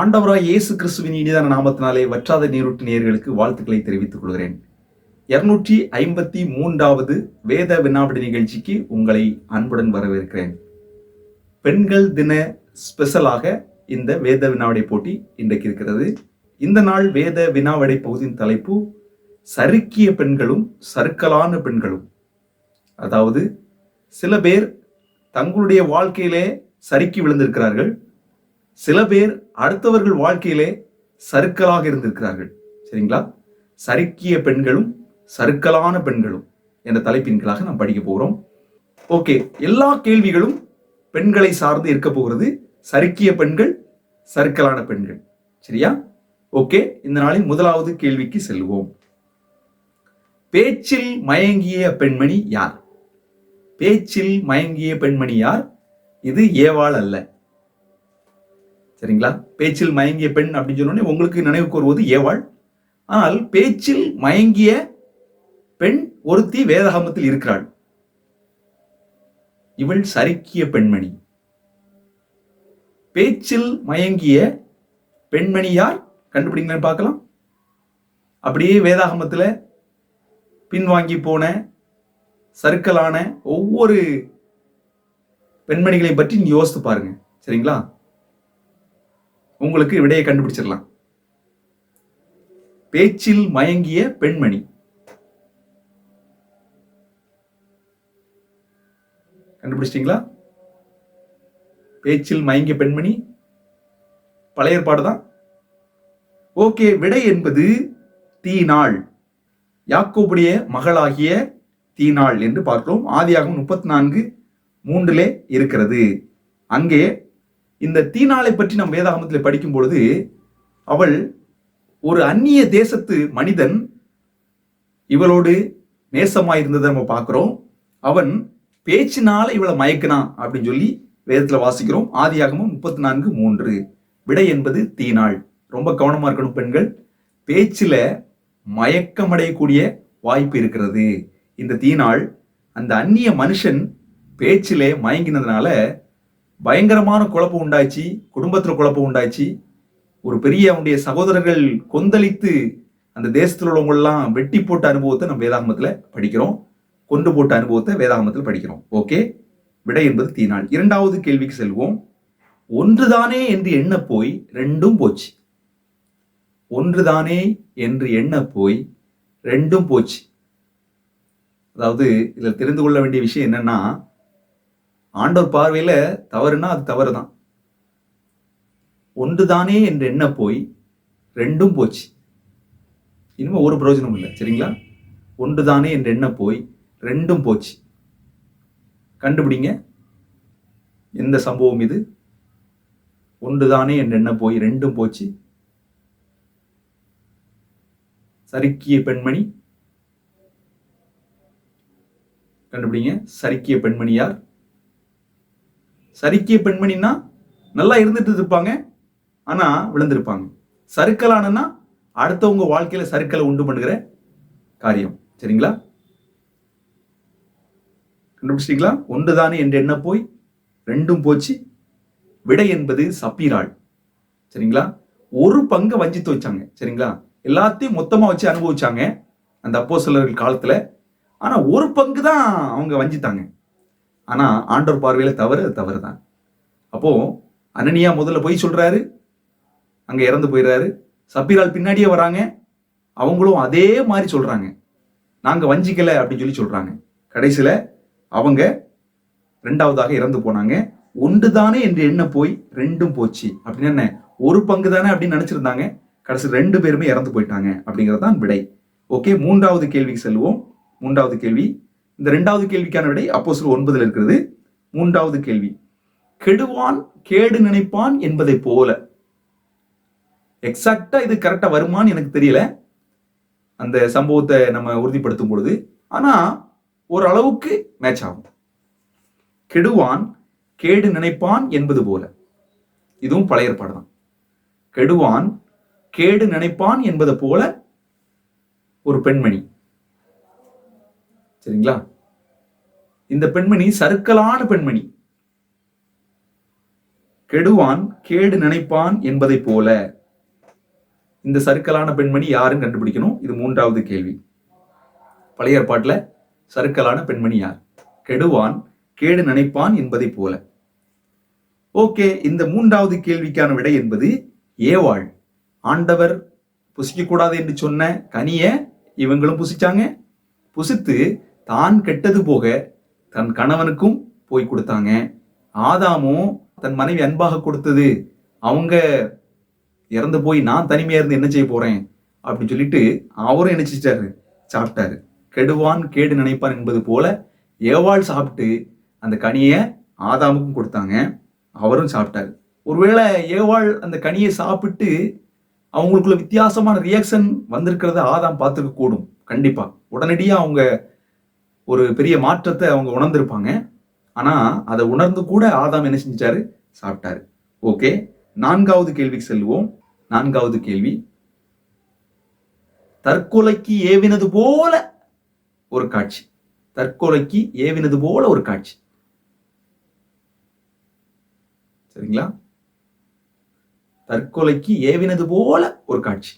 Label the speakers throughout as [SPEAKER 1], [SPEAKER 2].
[SPEAKER 1] ஆண்டவராய் இயேசு கிறிஸ்துவின் இனிதான நாமத்தினாலே வற்றாத நீரூட்டு நேர்களுக்கு வாழ்த்துக்களை தெரிவித்துக் கொள்கிறேன் இருநூற்றி ஐம்பத்தி மூன்றாவது வேத வினாவிட நிகழ்ச்சிக்கு உங்களை அன்புடன் வரவேற்கிறேன் பெண்கள் தின ஸ்பெஷலாக இந்த வேத வினாவிடை போட்டி இன்றைக்கு இருக்கிறது இந்த நாள் வேத வினாவிடை பகுதியின் தலைப்பு சறுக்கிய பெண்களும் சறுக்கலான பெண்களும் அதாவது சில பேர் தங்களுடைய வாழ்க்கையிலே சறுக்கி விழுந்திருக்கிறார்கள் சில பேர் அடுத்தவர்கள் வாழ்க்கையிலே சருக்கலாக இருந்திருக்கிறார்கள் சரிங்களா சறுக்கிய பெண்களும் சருக்கலான பெண்களும் என்ற தலைப்பின்களாக நாம் படிக்க போகிறோம் ஓகே எல்லா கேள்விகளும் பெண்களை சார்ந்து இருக்க போகிறது சறுக்கிய பெண்கள் சருக்கலான பெண்கள் சரியா ஓகே இந்த நாளின் முதலாவது கேள்விக்கு செல்வோம் பேச்சில் மயங்கிய பெண்மணி யார் பேச்சில் மயங்கிய பெண்மணி யார் இது ஏவாள் அல்ல சரிங்களா பேச்சில் மயங்கிய பெண் அப்படின்னு சொன்னோடனே உங்களுக்கு நினைவு கூறுவது ஏவாள் ஆனால் பேச்சில் மயங்கிய பெண் ஒருத்தி வேதாகமத்தில் இருக்கிறாள் இவள் சறுக்கிய பெண்மணி பேச்சில் மயங்கிய பெண்மணி யார் கண்டுபிடிங்களேன்னு பார்க்கலாம் அப்படியே வேதாகமத்தில் பின்வாங்கி போன சர்க்கலான ஒவ்வொரு பெண்மணிகளை பற்றி நீங்கள் யோசித்து பாருங்க சரிங்களா உங்களுக்கு விடையை கண்டுபிடிச்சிடலாம் பேச்சில் மயங்கிய பெண்மணி கண்டுபிடிச்சிட்டிங்களா பேச்சில் மயங்கிய பெண்மணி பழைய ஏற்பாடு தான் ஓகே விடை என்பது தீநாள் யாக்கோபுடைய மகளாகிய தீநாள் என்று பார்க்கிறோம் ஆதியாகவும் முப்பத்தி நான்கு மூன்றிலே இருக்கிறது அங்கே இந்த தீனாளை பற்றி நம் வேதாகமத்தில் படிக்கும் பொழுது அவள் ஒரு அந்நிய தேசத்து மனிதன் இவளோடு நேசமாயிருந்ததை நம்ம பார்க்குறோம் அவன் பேச்சினால இவளை மயக்கினான் அப்படின்னு சொல்லி வேதத்தில் வாசிக்கிறோம் ஆதியாகமும் முப்பத்தி நான்கு மூன்று விடை என்பது தீனாள் ரொம்ப கவனமாக இருக்கணும் பெண்கள் பேச்சில் மயக்கமடையக்கூடிய வாய்ப்பு இருக்கிறது இந்த தீனாள் அந்த அந்நிய மனுஷன் பேச்சிலே மயங்கினதுனால பயங்கரமான குழப்பம் உண்டாச்சு குடும்பத்தில் குழப்பம் உண்டாச்சு ஒரு பெரிய அவனுடைய சகோதரர்கள் கொந்தளித்து அந்த தேசத்தில் உள்ளவங்கெல்லாம் வெட்டி போட்ட அனுபவத்தை நம்ம வேதாகமத்தில் படிக்கிறோம் கொண்டு போட்ட அனுபவத்தை வேதாகமத்தில் படிக்கிறோம் ஓகே விடை என்பது நாள் இரண்டாவது கேள்விக்கு செல்வோம் ஒன்றுதானே என்று எண்ண போய் ரெண்டும் போச்சு ஒன்றுதானே என்று எண்ண போய் ரெண்டும் போச்சு அதாவது இதில் தெரிந்து கொள்ள வேண்டிய விஷயம் என்னன்னா ஆண்டோர் பார்வையில தவறுனா அது தவறு தான் ஒன்று தானே என்று எண்ண போய் ரெண்டும் போச்சு இனிமேல் ஒரு பிரயோஜனம் இல்லை சரிங்களா ஒன்று தானே என்று எண்ண போய் ரெண்டும் போச்சு கண்டுபிடிங்க எந்த சம்பவம் இது ஒன்று தானே என்று எண்ண போய் ரெண்டும் போச்சு சறுக்கிய பெண்மணி கண்டுபிடிங்க சறுக்கிய பெண்மணி யார் சறுக்கிய பெண்மணின்னா நல்லா இருந்துட்டு இருப்பாங்க ஆனால் விழுந்திருப்பாங்க சறுக்கலானுன்னா அடுத்தவங்க வாழ்க்கையில் சறுக்கலை உண்டு பண்ணுகிற காரியம் சரிங்களா கண்டுபிடிச்சிட்டீங்களா ஒன்று தானே என்ற போய் ரெண்டும் போச்சு விடை என்பது சப்பீராள் சரிங்களா ஒரு பங்கு வஞ்சித்து வச்சாங்க சரிங்களா எல்லாத்தையும் மொத்தமாக வச்சு அனுபவிச்சாங்க அந்த அப்போ சிலர்கள் காலத்தில் ஆனால் ஒரு பங்கு தான் அவங்க வஞ்சித்தாங்க ஆனால் ஆண்டவர் பார்வையில் தவறு அது தவறு தான் அப்போது அனனியா முதல்ல போய் சொல்கிறாரு அங்கே இறந்து போயிடுறாரு சப்பிரால் பின்னாடியே வராங்க அவங்களும் அதே மாதிரி சொல்கிறாங்க நாங்கள் வஞ்சிக்கலை அப்படின்னு சொல்லி சொல்கிறாங்க கடைசியில் அவங்க ரெண்டாவதாக இறந்து போனாங்க ஒன்று தானே என்று எண்ண போய் ரெண்டும் போச்சு அப்படின்னு என்ன ஒரு பங்கு தானே அப்படின்னு நினச்சிருந்தாங்க கடைசி ரெண்டு பேருமே இறந்து போயிட்டாங்க அப்படிங்கிறது தான் விடை ஓகே மூன்றாவது கேள்விக்கு செல்வோம் மூன்றாவது கேள்வி இந்த ரெண்டாவது கேள்விக்கான விடை அப்போ சொல் ஒன்பதில் இருக்கிறது மூன்றாவது கேள்வி கெடுவான் கேடு நினைப்பான் என்பதை போல எக்ஸாக்டா இது கரெக்டா வருமானு எனக்கு தெரியல அந்த சம்பவத்தை நம்ம உறுதிப்படுத்தும் பொழுது ஆனா ஒரு அளவுக்கு மேட்ச் ஆகும் கெடுவான் கேடு நினைப்பான் என்பது போல இதுவும் பழைய ஏற்பாடு தான் கெடுவான் கேடு நினைப்பான் என்பதை போல ஒரு பெண்மணி சரிங்களா இந்த பெண்மணி சருக்கலான பெண்மணி கெடுவான் கேடு நினைப்பான் என்பதை போல இந்த சருக்கலான பெண்மணி யாருன்னு கண்டுபிடிக்கணும் இது மூன்றாவது கேள்வி பழைய ஏற்பாட்டில் சருக்கலான பெண்மணி யார் கெடுவான் கேடு நினைப்பான் என்பதை போல ஓகே இந்த மூன்றாவது கேள்விக்கான விடை என்பது ஏவாள் ஆண்டவர் புசிக்கக்கூடாது என்று சொன்ன கனிய இவங்களும் புசிச்சாங்க புசித்து தான் கெட்டது போக தன் கணவனுக்கும் போய் கொடுத்தாங்க ஆதாமும் தன் மனைவி அன்பாக கொடுத்தது அவங்க இறந்து போய் நான் தனிமையாக இருந்து என்ன செய்ய போகிறேன் அப்படின்னு சொல்லிட்டு அவரும் என்ன செஞ்சிட்டாரு சாப்பிட்டாரு கெடுவான் கேடு நினைப்பான் என்பது போல ஏவாள் சாப்பிட்டு அந்த கனியை ஆதாமுக்கும் கொடுத்தாங்க அவரும் சாப்பிட்டாரு ஒருவேளை ஏவாள் அந்த கனியை சாப்பிட்டு அவங்களுக்குள்ள வித்தியாசமான ரியாக்ஷன் வந்திருக்கிறத ஆதாம் பார்த்துக்க கூடும் கண்டிப்பாக உடனடியாக அவங்க ஒரு பெரிய மாற்றத்தை அவங்க உணர்ந்திருப்பாங்க ஆனால் அதை உணர்ந்து கூட ஆதாம் என்ன செஞ்சிட்டாரு சாப்பிட்டாரு ஓகே நான்காவது கேள்விக்கு செல்வோம் நான்காவது கேள்வி தற்கொலைக்கு ஏவினது போல ஒரு காட்சி தற்கொலைக்கு ஏவினது போல ஒரு காட்சி சரிங்களா தற்கொலைக்கு ஏவினது போல ஒரு காட்சி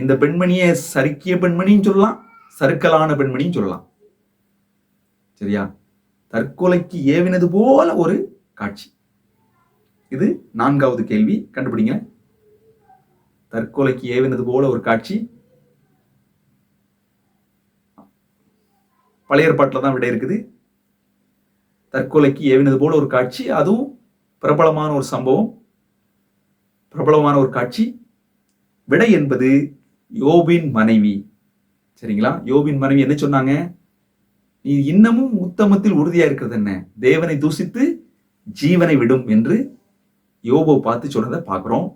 [SPEAKER 1] இந்த பெண்மணியை சறுக்கிய பெண்மணின்னு சொல்லலாம் சறுக்கலான பெண்மணியும் சொல்லலாம் சரியா தற்கொலைக்கு ஏவினது போல ஒரு காட்சி இது நான்காவது கேள்வி கண்டுபிடிங்க தற்கொலைக்கு ஏவினது போல ஒரு காட்சி பழைய ஏற்பாட்டில் தான் விட இருக்குது தற்கொலைக்கு ஏவினது போல ஒரு காட்சி அதுவும் பிரபலமான ஒரு சம்பவம் பிரபலமான ஒரு காட்சி விடை என்பது யோபின் மனைவி சரிங்களா யோபின் மனைவி என்ன சொன்னாங்க நீ இன்னமும் உத்தமத்தில் உறுதியா இருக்கிறது என்ன தேவனை தூசித்து ஜீவனை விடும் என்று யோபோ பார்த்து சொன்னதை பார்க்குறோம்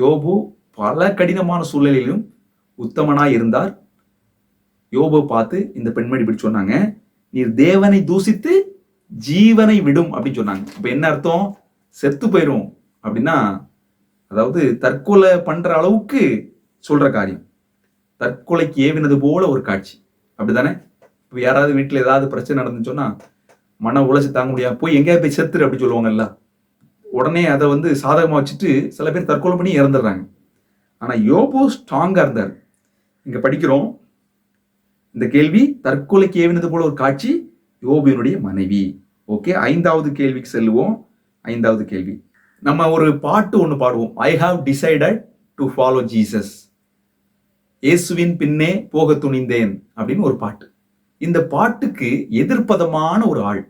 [SPEAKER 1] யோபோ பல கடினமான சூழ்நிலையிலும் உத்தமனாக இருந்தார் யோபோ பார்த்து இந்த பெண்மணி இப்படி சொன்னாங்க நீர் தேவனை தூசித்து ஜீவனை விடும் அப்படின்னு சொன்னாங்க இப்போ என்ன அர்த்தம் செத்து போயிடும் அப்படின்னா அதாவது தற்கொலை பண்ற அளவுக்கு சொல்ற காரியம் தற்கொலைக்கு ஏவினது போல ஒரு காட்சி அப்படிதானே இப்போ யாராவது வீட்டில் ஏதாவது பிரச்சனை நடந்துச்சோன்னா மன உழைச்சி தாங்க முடியாது போய் எங்கேயாவது போய் செத்துரு அப்படின்னு சொல்லுவாங்கல்ல உடனே அதை வந்து சாதகமாக வச்சுட்டு சில பேர் தற்கொலை பண்ணி இறந்துடுறாங்க ஆனால் யோபோ ஸ்ட்ராங்காக இருந்தார் இங்கே படிக்கிறோம் இந்த கேள்வி தற்கொலைக்கு ஏவினது போல ஒரு காட்சி யோபியனுடைய மனைவி ஓகே ஐந்தாவது கேள்விக்கு செல்லுவோம் ஐந்தாவது கேள்வி நம்ம ஒரு பாட்டு ஒன்று பாடுவோம் I have decided to follow Jesus இயேசுவின் பின்னே போக துணிந்தேன் அப்படின்னு ஒரு பாட்டு இந்த பாட்டுக்கு எதிர்ப்பதமான ஒரு ஆள்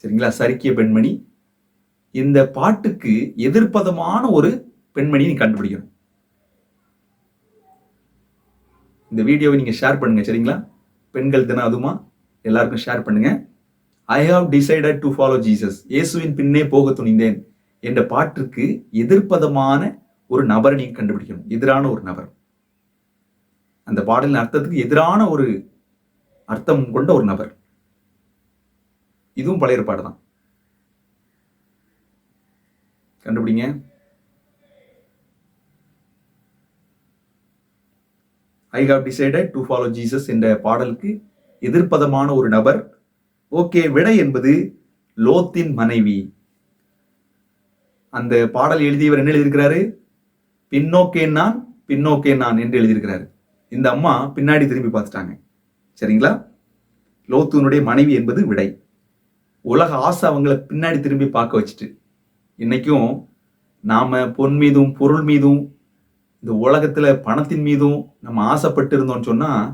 [SPEAKER 1] சரிங்களா சரிக்கிய பெண்மணி இந்த பாட்டுக்கு எதிர்ப்பதமான ஒரு பெண்மணி நீ கண்டுபிடிக்கணும் இந்த வீடியோவை நீங்கள் ஷேர் பண்ணுங்க சரிங்களா பெண்கள் தினம் அதுமா எல்லாருக்கும் ஷேர் பண்ணுங்க I have decided to follow Jesus இயேசுவின் பின்னே போக துணிந்தேன் என்ற பாட்டிற்கு எதிர்ப்பதமான ஒரு நபரை நீங்க கண்டுபிடிக்கணும் எதிரான ஒரு நபர் அந்த பாடலின் அர்த்தத்துக்கு எதிரான ஒரு அர்த்தம் கொண்ட ஒரு நபர் இதுவும் பழைய ஏற்பாடு தான் கண்டுபிடிங்க I have decided to follow Jesus என்ற பாடலுக்கு எதிர்ப்பதமான ஒரு நபர் ஓகே விடை என்பது லோத்தின் மனைவி அந்த பாடல் எழுதியவர் என்ன எழுதியிருக்கிறாரு பின்னோக்கேன் நான் பின்னோக்கேன் நான் என்று எழுதியிருக்கிறாரு இந்த அம்மா பின்னாடி திரும்பி பார்த்துட்டாங்க சரிங்களா லோத்துனுடைய மனைவி என்பது விடை உலக ஆசை அவங்கள பின்னாடி திரும்பி பார்க்க வச்சுட்டு இன்னைக்கும் நாம் பொன் மீதும் பொருள் மீதும் இந்த உலகத்தில் பணத்தின் மீதும் நம்ம ஆசைப்பட்டு இருந்தோம்னு சொன்னால்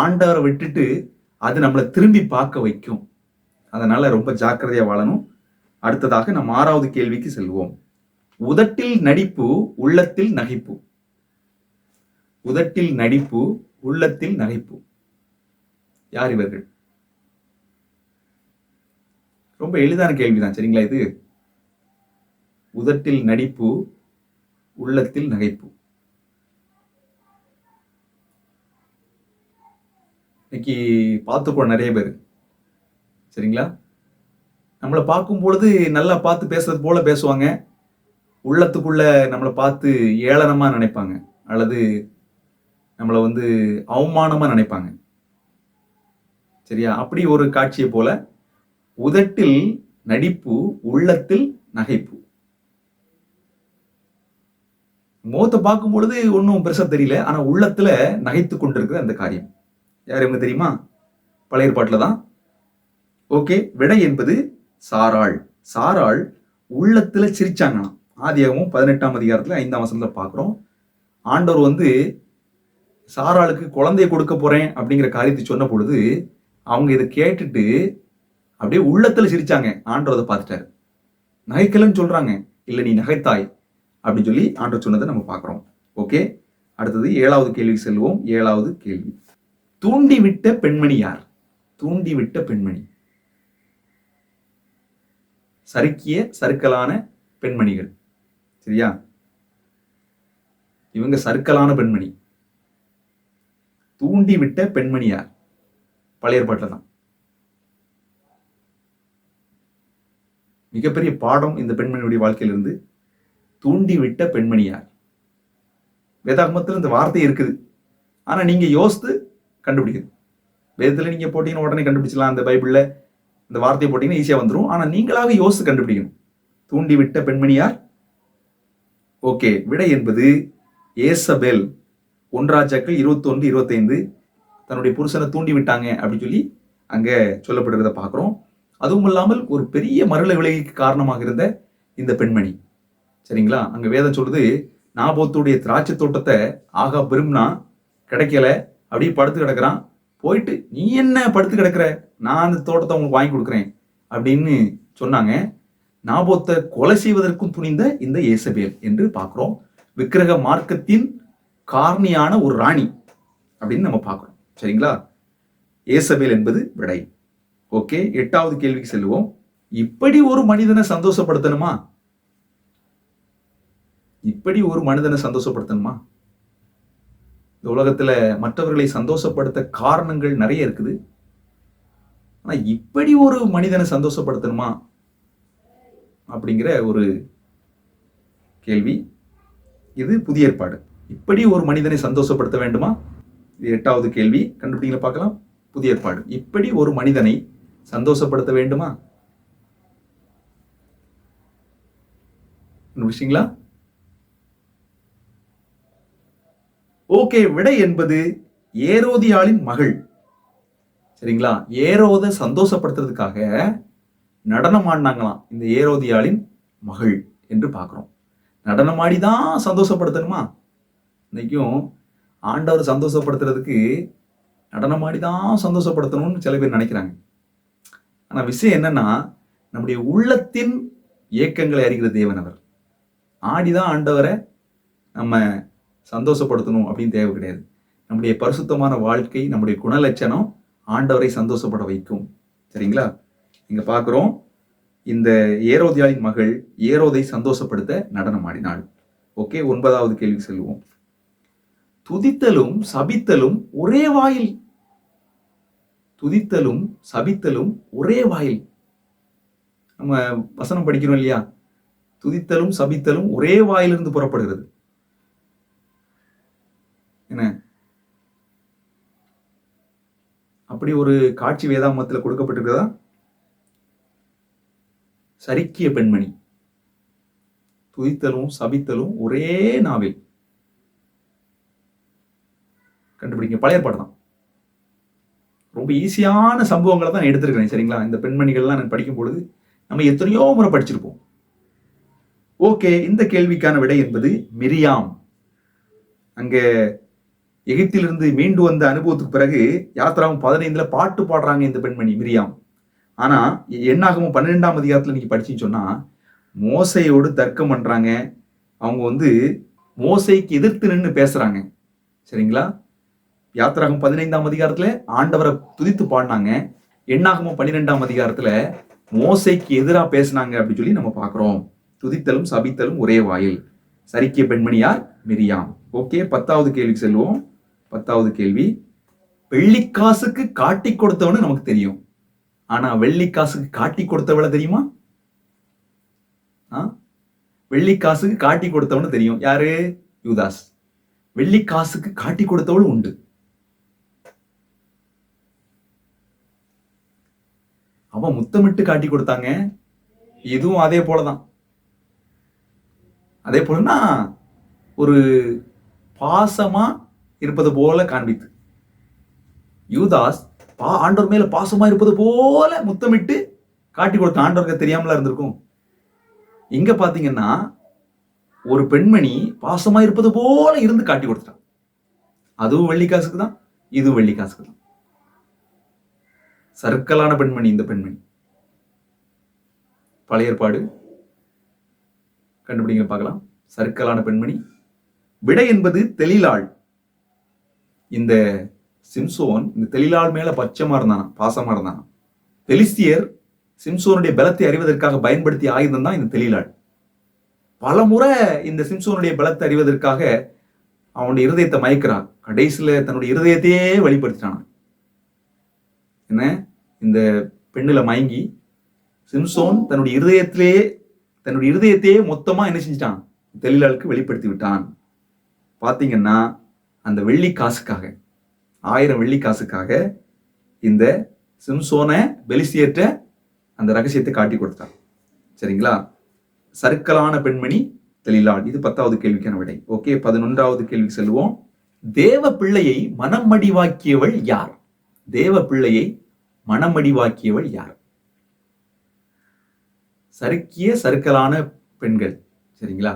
[SPEAKER 1] ஆண்டவரை விட்டுட்டு அது நம்மளை திரும்பி பார்க்க வைக்கும் அதனால் ரொம்ப ஜாக்கிரதையாக வாழணும் அடுத்ததாக நம்ம ஆறாவது கேள்விக்கு செல்வோம் உதட்டில் நடிப்பு உள்ளத்தில் நகைப்பு உதட்டில் நடிப்பு உள்ளத்தில் நகைப்பு யார் இவர்கள் ரொம்ப எளிதான கேள்விதான் சரிங்களா இது உதட்டில் நடிப்பு உள்ளத்தில் நகைப்பு இன்னைக்கு பார்த்துக்கோ நிறைய பேர் சரிங்களா நம்மளை பார்க்கும் பொழுது நல்லா பார்த்து பேசுறது போல பேசுவாங்க உள்ளத்துக்குள்ள நம்மளை பார்த்து ஏளனமா நினைப்பாங்க அல்லது நம்மளை வந்து அவமானமாக நினைப்பாங்க சரியா அப்படி ஒரு காட்சியை போல உதட்டில் நடிப்பு உள்ளத்தில் நகைப்பு மோத்த பார்க்கும் பொழுது ஒன்றும் பெருசாக தெரியல ஆனால் உள்ளத்தில் நகைத்து கொண்டிருக்கிற அந்த காரியம் யார் எங்க தெரியுமா பழைய ஏற்பாட்டில் தான் ஓகே விடை என்பது சாராள் சாராள் உள்ளத்தில் சிரிச்சாங்களாம் ஆதியாகவும் பதினெட்டாம் அதிகாரத்தில் ஐந்தாம் வசனத்தில் பார்க்குறோம் ஆண்டவர் வந்து சாராளுக்கு குழந்தைய கொடுக்க போறேன் அப்படிங்கிற காரியத்தை சொன்ன பொழுது அவங்க இதை கேட்டுட்டு அப்படியே உள்ளத்தில் சிரிச்சாங்க ஆண்டவர் அதை பார்த்துட்டாரு நகைக்கலன்னு சொல்றாங்க இல்லை நீ நகைத்தாய் அப்படின்னு சொல்லி ஆண்டவர் சொன்னதை நம்ம பார்க்குறோம் ஓகே அடுத்தது ஏழாவது கேள்விக்கு செல்வோம் ஏழாவது கேள்வி தூண்டிவிட்ட பெண்மணி யார் தூண்டிவிட்ட பெண்மணி சறுக்கிய சறுக்கலான பெண்மணிகள் சரியா இவங்க சருக்கலான பெண்மணி தூண்டிவிட்ட பெண்மணியார் பழைய ஏற்பாட்டில் தான் மிகப்பெரிய பாடம் இந்த பெண்மணியுடைய வாழ்க்கையிலிருந்து தூண்டிவிட்ட பெண்மணியார் வேதாகமத்தில் இந்த வார்த்தை இருக்குது ஆனால் நீங்கள் யோசித்து கண்டுபிடிக்குது வேதத்தில் நீங்கள் போட்டிங்கன்னா உடனே கண்டுபிடிச்சலாம் அந்த பைபிளில் இந்த வார்த்தையை போட்டிங்கன்னா ஈஸியாக வந்துடும் ஆனால் நீங்களாக யோசித்து கண்டுபிடிக்கணும் தூண்டிவிட்ட பெண்மணியார் ஓகே விடை என்பது ஏசபெல் ஒன்றாச்சாக்கள் இருபத்தொன்று இருபத்தைந்து தன்னுடைய புருஷனை தூண்டி விட்டாங்க அப்படின்னு சொல்லி அங்கே சொல்லப்படுறத பார்க்குறோம் அதுவும் இல்லாமல் ஒரு பெரிய மருள விலைக்கு காரணமாக இருந்த இந்த பெண்மணி சரிங்களா அங்கே வேதம் சொல்றது நாபோத்துடைய திராட்சை தோட்டத்தை ஆகா பெரும்னா கிடைக்கல அப்படியே படுத்து கிடக்கிறான் போயிட்டு நீ என்ன படுத்து கிடக்கிற நான் அந்த தோட்டத்தை உங்களுக்கு வாங்கி கொடுக்குறேன் அப்படின்னு சொன்னாங்க நாபோத்தை கொலை செய்வதற்கும் துணிந்த இந்த இயேசபேல் என்று பார்க்குறோம் விக்கிரக மார்க்கத்தின் காரணியான ஒரு ராணி அப்படின்னு நம்ம பார்க்கணும் சரிங்களா ஏசபேல் என்பது விடை ஓகே எட்டாவது கேள்விக்கு செல்வோம் இப்படி ஒரு மனிதனை சந்தோஷப்படுத்தணுமா இப்படி ஒரு மனிதனை சந்தோஷப்படுத்தணுமா இந்த உலகத்துல மற்றவர்களை சந்தோஷப்படுத்த காரணங்கள் நிறைய இருக்குது ஆனா இப்படி ஒரு மனிதனை சந்தோஷப்படுத்தணுமா அப்படிங்கிற ஒரு கேள்வி இது புதிய ஏற்பாடு இப்படி ஒரு மனிதனை சந்தோஷப்படுத்த வேண்டுமா இது எட்டாவது கேள்வி கண்டுபிடிங்கள பார்க்கலாம் புதிய ஏற்பாடு இப்படி ஒரு மனிதனை சந்தோஷப்படுத்த வேண்டுமா கண்டுபிடிச்சிங்களா ஓகே விடை என்பது ஏரோதியாளின் மகள் சரிங்களா ஏரோத சந்தோஷப்படுத்துறதுக்காக நடனம் ஆடினாங்களாம் இந்த ஏரோதியாளின் மகள் என்று பார்க்குறோம் நடனமாடி தான் சந்தோஷப்படுத்தணுமா இன்றைக்கும் ஆண்டவர் சந்தோஷப்படுத்துறதுக்கு நடனமாடி தான் சந்தோஷப்படுத்தணும்னு சில பேர் நினைக்கிறாங்க ஆனால் விஷயம் என்னன்னா நம்முடைய உள்ளத்தின் ஏக்கங்களை அறிகிற தேவன் அவர் ஆடிதான் ஆண்டவரை நம்ம சந்தோஷப்படுத்தணும் அப்படின்னு தேவை கிடையாது நம்முடைய பரிசுத்தமான வாழ்க்கை நம்முடைய குணலட்சணம் ஆண்டவரை சந்தோஷப்பட வைக்கும் சரிங்களா இங்கே பார்க்குறோம் இந்த ஏரோதியாளின் மகள் ஏரோதை சந்தோஷப்படுத்த நடனம் ஆடினாள் ஓகே ஒன்பதாவது கேள்வி செல்வோம் துதித்தலும் சபித்தலும் ஒரே வாயில் துதித்தலும் சபித்தலும் ஒரே வாயில் நம்ம வசனம் படிக்கிறோம் இல்லையா துதித்தலும் சபித்தலும் ஒரே வாயிலிருந்து புறப்படுகிறது என்ன அப்படி ஒரு காட்சி வேதாமத்தில் கொடுக்கப்பட்டிருக்கிறதா சறுக்கிய பெண்மணி துதித்தலும் சபித்தலும் ஒரே நாவில் கண்டுபிடிக்கும் பழைய பாட்டு தான் ரொம்ப ஈஸியான சம்பவங்களை தான் எடுத்திருக்கிறேன் சரிங்களா இந்த பெண்மணிகள்லாம் நான் படிக்கும் பொழுது நம்ம எத்தனையோ முறை படிச்சிருப்போம் ஓகே இந்த கேள்விக்கான விடை என்பது மிரியாம் அங்கே எகிப்திலிருந்து மீண்டு வந்த அனுபவத்துக்கு பிறகு யாத்திராவும் பதினைந்துல பாட்டு பாடுறாங்க இந்த பெண்மணி மிரியாம் ஆனா என்னாகவும் பன்னிரெண்டாம் அதிகாரத்துல நீங்க படிச்சுன்னு சொன்னா மோசையோடு தர்க்கம் பண்றாங்க அவங்க வந்து மோசைக்கு எதிர்த்து நின்று பேசுறாங்க சரிங்களா யாத்திராகும் பதினைந்தாம் அதிகாரத்துல ஆண்டவரை துதித்து பாடினாங்க எண்ணாகமும் பன்னிரெண்டாம் அதிகாரத்துல மோசைக்கு எதிராக பேசினாங்க அப்படின்னு சொல்லி நம்ம பார்க்குறோம் துதித்தலும் சபித்தலும் ஒரே வாயில் சரிக்கிய பெண்மணி யார் மிரியாம் ஓகே பத்தாவது கேள்விக்கு செல்வோம் பத்தாவது கேள்வி வெள்ளிக்காசுக்கு காட்டி கொடுத்தவனு நமக்கு தெரியும் ஆனா வெள்ளிக்காசுக்கு காட்டி கொடுத்தவள தெரியுமா வெள்ளிக்காசுக்கு காட்டி கொடுத்தவனு தெரியும் யாரு யுதாஸ் வெள்ளிக்காசுக்கு காட்டி கொடுத்தவளும் உண்டு அவன் முத்தமிட்டு காட்டி கொடுத்தாங்க இதுவும் அதே போலதான் அதே போலன்னா ஒரு பாசமா இருப்பது போல காண்பித்து யூதாஸ் பா ஆண்டவர் மேல பாசமா இருப்பது போல முத்தமிட்டு காட்டி கொடுத்த ஆண்டவருக்கு தெரியாமலா இருந்திருக்கும் இங்க பாத்தீங்கன்னா ஒரு பெண்மணி பாசமா இருப்பது போல இருந்து காட்டி கொடுத்துட்டான் அதுவும் வெள்ளிக்காசுக்கு தான் இதுவும் வெள்ளிக்காசுக்கு தான் சர்க்கலான பெண்மணி இந்த பெண்மணி பழைய ஏற்பாடு கண்டுபிடிங்க பார்க்கலாம் சர்க்கலான பெண்மணி விடை என்பது தெளிலாள் இந்த சிம்சோன் இந்த தெளிலாள் மேல பச்சமா இருந்தானா பாசமா இருந்தானா தெலிஸ்தியர் சிம்சோனுடைய பலத்தை அறிவதற்காக பயன்படுத்திய ஆயுதம் தான் இந்த தெளிலாள் பல முறை இந்த சிம்சோனுடைய பலத்தை அறிவதற்காக அவனுடைய இருதயத்தை மயக்கிறான் கடைசியில் தன்னுடைய இருதயத்தையே வெளிப்படுத்தினான் என்ன இந்த பெண்ணில் மயங்கி சிம்சோன் தன்னுடைய இருதயத்திலேயே தன்னுடைய இருதயத்தையே மொத்தமாக என்ன செஞ்சிட்டான் தெளிலாளுக்கு வெளிப்படுத்தி விட்டான் பார்த்தீங்கன்னா அந்த வெள்ளி காசுக்காக ஆயிரம் வெள்ளி காசுக்காக இந்த சிம்சோனை பெலிசியற்ற அந்த ரகசியத்தை காட்டி கொடுத்தான் சரிங்களா சர்க்கலான பெண்மணி தெளிலாள் இது பத்தாவது கேள்விக்கான விடை ஓகே பதினொன்றாவது கேள்விக்கு செல்வோம் தேவ பிள்ளையை மனம் மடிவாக்கியவள் யார் தேவ பிள்ளையை மனமடிவாக்கியவள் யார் சறுக்கிய சறுக்கலான பெண்கள் சரிங்களா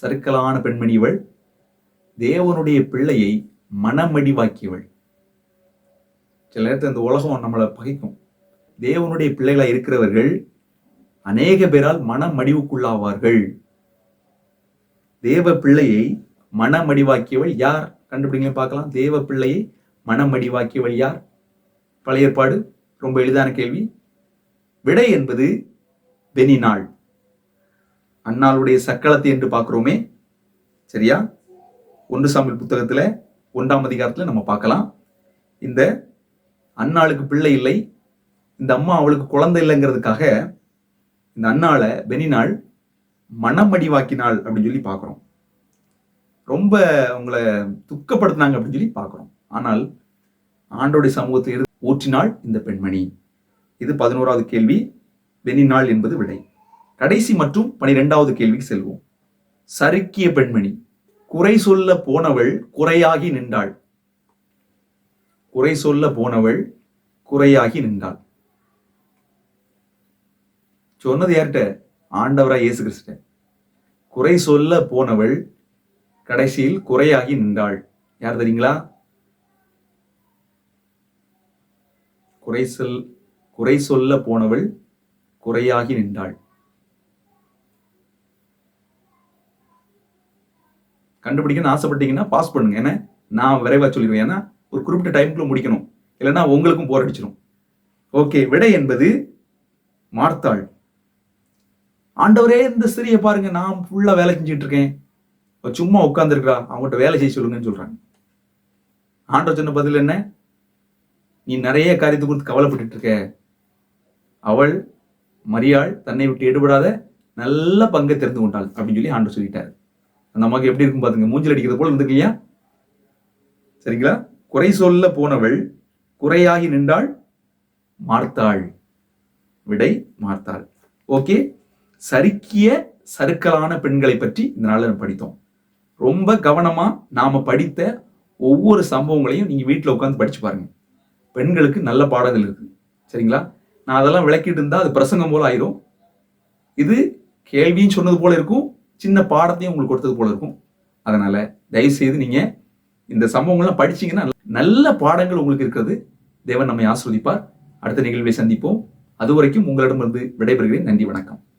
[SPEAKER 1] சறுக்கலான பெண்மணிவள் தேவனுடைய பிள்ளையை மனமடிவாக்கியவள் சில நேரத்தில் இந்த உலகம் நம்மளை பகைக்கும் தேவனுடைய பிள்ளைகளாக இருக்கிறவர்கள் அநேக பேரால் மனமடிவுக்குள்ளாவார்கள் தேவ பிள்ளையை மனமடிவாக்கியவள் யார் கண்டுபிடிங்க பார்க்கலாம் தேவ பிள்ளையை மனம் மடிவாக்கியவள் வழியார் பழைய ஏற்பாடு ரொம்ப எளிதான கேள்வி விடை என்பது வெனினாள் அண்ணாளுடைய சக்களத்தை என்று பார்க்குறோமே சரியா ஒன்று சாமியல் புத்தகத்தில் ஒன்றாம் அதிகாரத்தில் நம்ம பார்க்கலாம் இந்த அண்ணாளுக்கு பிள்ளை இல்லை இந்த அம்மா அவளுக்கு குழந்தை இல்லைங்கிறதுக்காக இந்த அண்ணாவை பெனினாள் மனமடிவாக்கினாள் அப்படின்னு சொல்லி பார்க்குறோம் ரொம்ப உங்களை துக்கப்படுத்தினாங்க அப்படின்னு சொல்லி பார்க்குறோம் ஆனால் ஆண்டோடைய சமூகத்தை ஊற்றினாள் இந்த பெண்மணி இது பதினோராவது கேள்வி வெனினாள் என்பது விடை கடைசி மற்றும் பனிரெண்டாவது கேள்விக்கு செல்வோம் சறுக்கிய பெண்மணி குறை சொல்ல போனவள் குறையாகி நின்றாள் குறை சொல்ல போனவள் குறையாகி நின்றாள் சொன்னது யார்கிட்ட ஆண்டவரா இயேசு கிறிஸ்ட குறை சொல்ல போனவள் கடைசியில் குறையாகி நின்றாள் யார் தெரியுங்களா குறை சொல் குறை சொல்ல போனவள் குறையாகி நின்றாள் கண்டுபிடிக்கணும்னு ஆசைப்பட்டீங்கன்னா பாஸ் பண்ணுங்க ஏன்னா நான் விரைவாக சொல்லிடுவேன் ஏன்னா ஒரு குறிப்பிட்ட டைமுக்குள்ள முடிக்கணும் இல்லைன்னா உங்களுக்கும் போரடிச்சிடும் ஓகே விடை என்பது மார்த்தாள் ஆண்டவரே இந்த ஸ்திரியை பாருங்க நான் ஃபுல்லாக வேலை செஞ்சுட்டு இருக்கேன் சும்மா உட்காந்துருக்கா அவங்ககிட்ட வேலை செய்ய சொல்லுங்கன்னு சொல்றாங்க ஆண்டவர் சொன்ன பதில் என்ன நீ நிறைய காரியத்தை குறித்து கவலைப்பட்டு இருக்க அவள் மரியாள் தன்னை விட்டு எடுபடாத நல்ல பங்கை தெரிந்து கொண்டாள் அப்படின்னு சொல்லி ஆண்டு சொல்லிட்டாரு அந்த அம்மாவுக்கு எப்படி இருக்கும் பாத்துங்க மூஞ்சல் அடிக்கிறது போல இருந்துக்கு இல்லையா சரிங்களா குறை சொல்ல போனவள் குறையாகி நின்றாள் மார்த்தாள் விடை மார்த்தாள் ஓகே சறுக்கிய சறுக்கலான பெண்களை பற்றி இந்த நாளில் நம்ம படித்தோம் ரொம்ப கவனமாக நாம் படித்த ஒவ்வொரு சம்பவங்களையும் நீங்கள் வீட்டில் உட்காந்து படிச்சு பாருங்கள் பெண்களுக்கு நல்ல பாடங்கள் இருக்குது சரிங்களா நான் அதெல்லாம் விளக்கிட்டு இருந்தால் அது பிரசங்கம் போல் ஆயிரும் இது கேள்வியும் சொன்னது போல இருக்கும் சின்ன பாடத்தையும் உங்களுக்கு கொடுத்தது போல இருக்கும் அதனால் தயவுசெய்து நீங்கள் இந்த சம்பவங்கள்லாம் படிச்சிங்கன்னா நல்ல பாடங்கள் உங்களுக்கு இருக்கிறது தேவன் நம்மை ஆஸ்வதிப்பார் அடுத்த நிகழ்வை சந்திப்போம் அது வரைக்கும் உங்களிடமிருந்து விடைபெறுகிறேன் நன்றி வணக்கம்